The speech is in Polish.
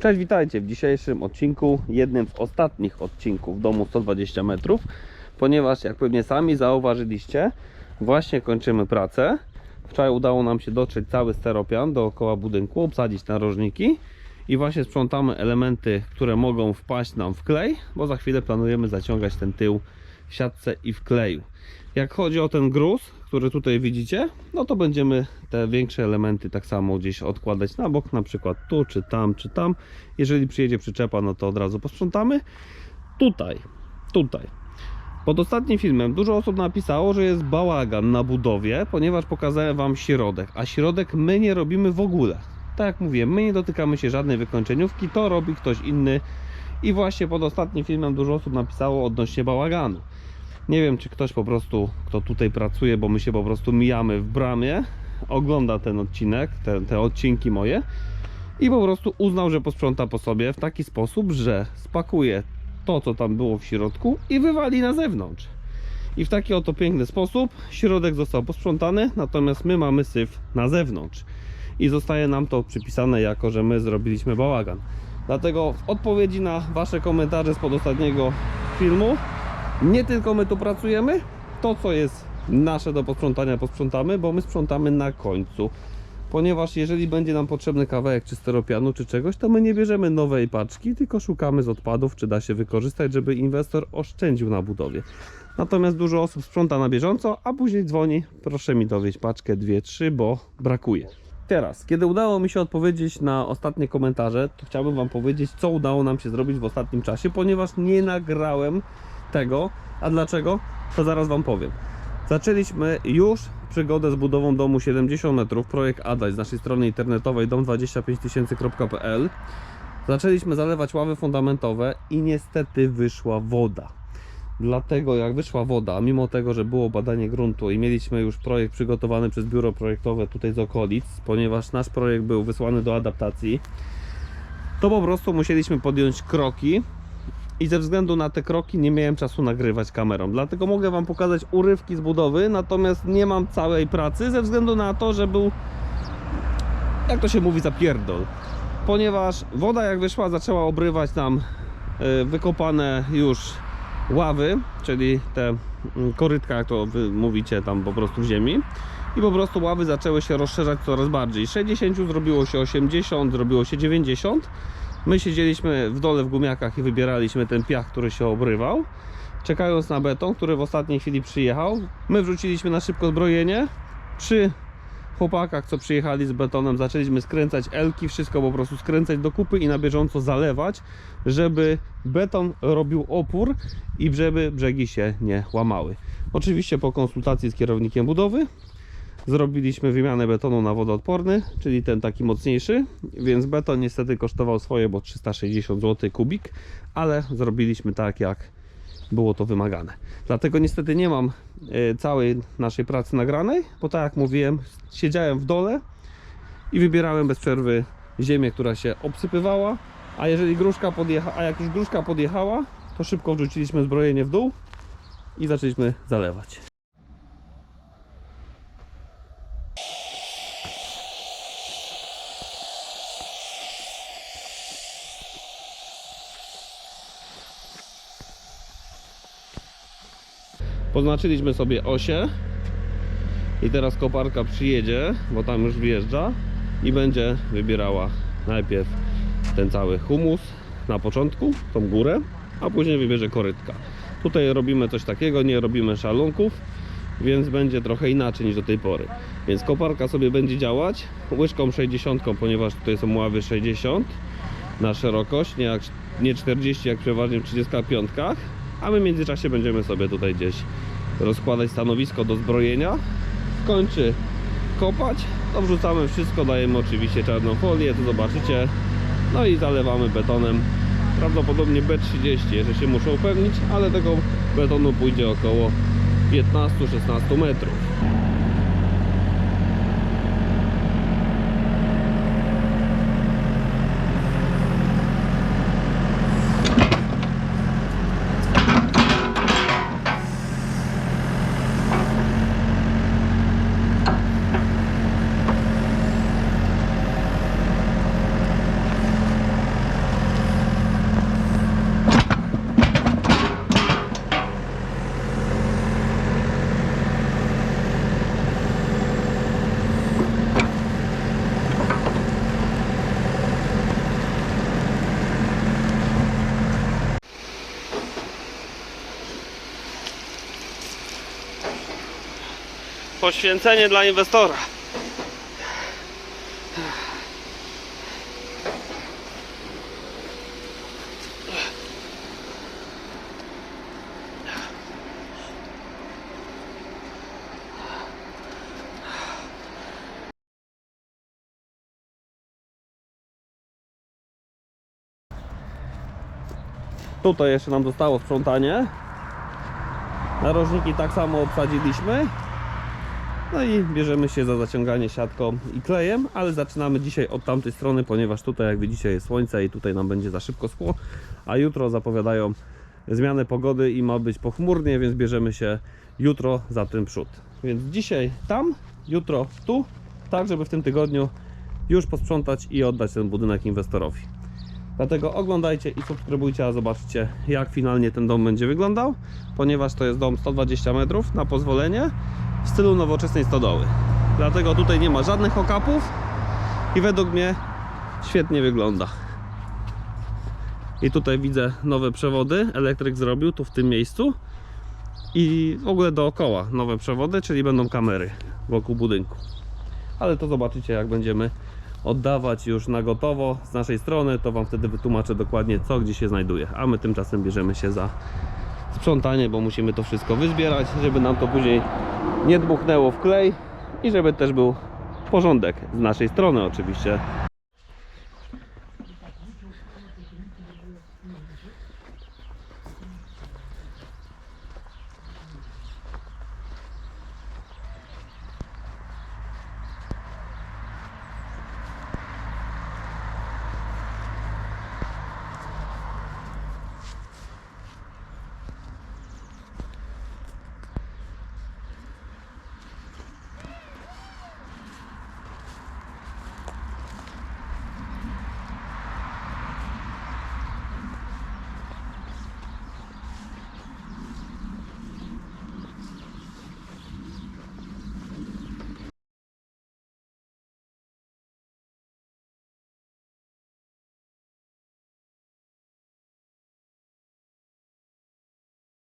Cześć, witajcie w dzisiejszym odcinku, jednym z ostatnich odcinków domu 120 metrów, ponieważ jak pewnie sami zauważyliście, właśnie kończymy pracę. Wczoraj udało nam się dotrzeć cały steropian dookoła budynku, obsadzić narożniki i właśnie sprzątamy elementy, które mogą wpaść nam w klej, bo za chwilę planujemy zaciągać ten tył siatce i w kleju. Jak chodzi o ten gruz, który tutaj widzicie, no to będziemy te większe elementy tak samo gdzieś odkładać na bok, na przykład tu, czy tam, czy tam. Jeżeli przyjedzie przyczepa, no to od razu posprzątamy. Tutaj, tutaj. Pod ostatnim filmem dużo osób napisało, że jest bałagan na budowie, ponieważ pokazałem Wam środek, a środek my nie robimy w ogóle. Tak jak mówiłem, my nie dotykamy się żadnej wykończeniówki, to robi ktoś inny. I właśnie pod ostatnim filmem dużo osób napisało odnośnie bałaganu. Nie wiem, czy ktoś po prostu, kto tutaj pracuje, bo my się po prostu mijamy w bramie, ogląda ten odcinek, te, te odcinki moje i po prostu uznał, że posprząta po sobie w taki sposób, że spakuje to, co tam było w środku i wywali na zewnątrz. I w taki oto piękny sposób środek został posprzątany, natomiast my mamy syf na zewnątrz. I zostaje nam to przypisane jako, że my zrobiliśmy bałagan. Dlatego w odpowiedzi na Wasze komentarze z ostatniego filmu nie tylko my tu pracujemy, to co jest nasze do posprzątania posprzątamy, bo my sprzątamy na końcu. Ponieważ jeżeli będzie nam potrzebny kawałek czy steropianu czy czegoś, to my nie bierzemy nowej paczki, tylko szukamy z odpadów, czy da się wykorzystać, żeby inwestor oszczędził na budowie. Natomiast dużo osób sprząta na bieżąco, a później dzwoni, proszę mi dowieść paczkę, dwie, trzy, bo brakuje. Teraz, kiedy udało mi się odpowiedzieć na ostatnie komentarze, to chciałbym Wam powiedzieć, co udało nam się zrobić w ostatnim czasie, ponieważ nie nagrałem tego. A dlaczego? To zaraz Wam powiem. Zaczęliśmy już przygodę z budową domu 70 metrów, projekt Adaś z naszej strony internetowej dom25000.pl. Zaczęliśmy zalewać ławy fundamentowe i niestety wyszła woda. Dlatego jak wyszła woda, mimo tego, że było badanie gruntu i mieliśmy już projekt przygotowany przez biuro projektowe tutaj z okolic, ponieważ nasz projekt był wysłany do adaptacji, to po prostu musieliśmy podjąć kroki i ze względu na te kroki nie miałem czasu nagrywać kamerą. Dlatego mogę Wam pokazać urywki z budowy, natomiast nie mam całej pracy ze względu na to, że był, jak to się mówi, zapierdol. Ponieważ woda jak wyszła zaczęła obrywać nam y, wykopane już ławy, czyli te mm, korytka, jak to wy mówicie tam po prostu w ziemi. I po prostu ławy zaczęły się rozszerzać coraz bardziej. 60 zrobiło się 80, zrobiło się 90. My siedzieliśmy w dole w gumiakach i wybieraliśmy ten piach, który się obrywał, czekając na beton, który w ostatniej chwili przyjechał. My wrzuciliśmy na szybko zbrojenie. Przy chłopakach, co przyjechali z betonem, zaczęliśmy skręcać elki, wszystko po prostu skręcać do kupy i na bieżąco zalewać, żeby beton robił opór i żeby brzegi się nie łamały. Oczywiście po konsultacji z kierownikiem budowy zrobiliśmy wymianę betonu na wodoodporny, czyli ten taki mocniejszy, więc beton niestety kosztował swoje, bo 360 zł kubik, ale zrobiliśmy tak jak było to wymagane. Dlatego niestety nie mam e, całej naszej pracy nagranej, bo tak jak mówiłem, siedziałem w dole i wybierałem bez przerwy ziemię, która się obsypywała, a jeżeli gruszka podjecha, a jak już gruszka podjechała, to szybko wrzuciliśmy zbrojenie w dół i zaczęliśmy zalewać. Poznaczyliśmy sobie osie i teraz koparka przyjedzie, bo tam już wjeżdża i będzie wybierała najpierw ten cały humus na początku, tą górę, a później wybierze korytka. Tutaj robimy coś takiego, nie robimy szalunków, więc będzie trochę inaczej niż do tej pory. Więc koparka sobie będzie działać łyżką 60, ponieważ tutaj są ławy 60 na szerokość, nie, jak, nie 40 jak przeważnie w 35, a my w międzyczasie będziemy sobie tutaj gdzieś rozkładać stanowisko do zbrojenia. Skończy kopać, to wrzucamy wszystko, dajemy oczywiście czarną folię, to zobaczycie. No i zalewamy betonem. Prawdopodobnie B30, jeżeli się muszę upewnić, ale tego betonu pójdzie około 15-16 metrów. Poświęcenie dla inwestora. Tutaj jeszcze nam zostało sprzątanie. Narożniki tak samo obsadziliśmy. No i bierzemy się za zaciąganie siatką i klejem, ale zaczynamy dzisiaj od tamtej strony, ponieważ tutaj jak widzicie jest słońce i tutaj nam będzie za szybko schło, a jutro zapowiadają zmianę pogody i ma być pochmurnie, więc bierzemy się jutro za ten przód. Więc dzisiaj tam, jutro tu, tak żeby w tym tygodniu już posprzątać i oddać ten budynek inwestorowi. Dlatego oglądajcie i subskrybujcie, a zobaczcie jak finalnie ten dom będzie wyglądał, ponieważ to jest dom 120 metrów na pozwolenie w stylu nowoczesnej stodoły. Dlatego tutaj nie ma żadnych okapów i według mnie świetnie wygląda. I tutaj widzę nowe przewody, elektryk zrobił tu w tym miejscu i w ogóle dookoła nowe przewody, czyli będą kamery wokół budynku. Ale to zobaczycie jak będziemy oddawać już na gotowo z naszej strony, to Wam wtedy wytłumaczę dokładnie co gdzie się znajduje. A my tymczasem bierzemy się za sprzątanie, bo musimy to wszystko wyzbierać, żeby nam to później nie dmuchnęło w klej i żeby też był porządek z naszej strony oczywiście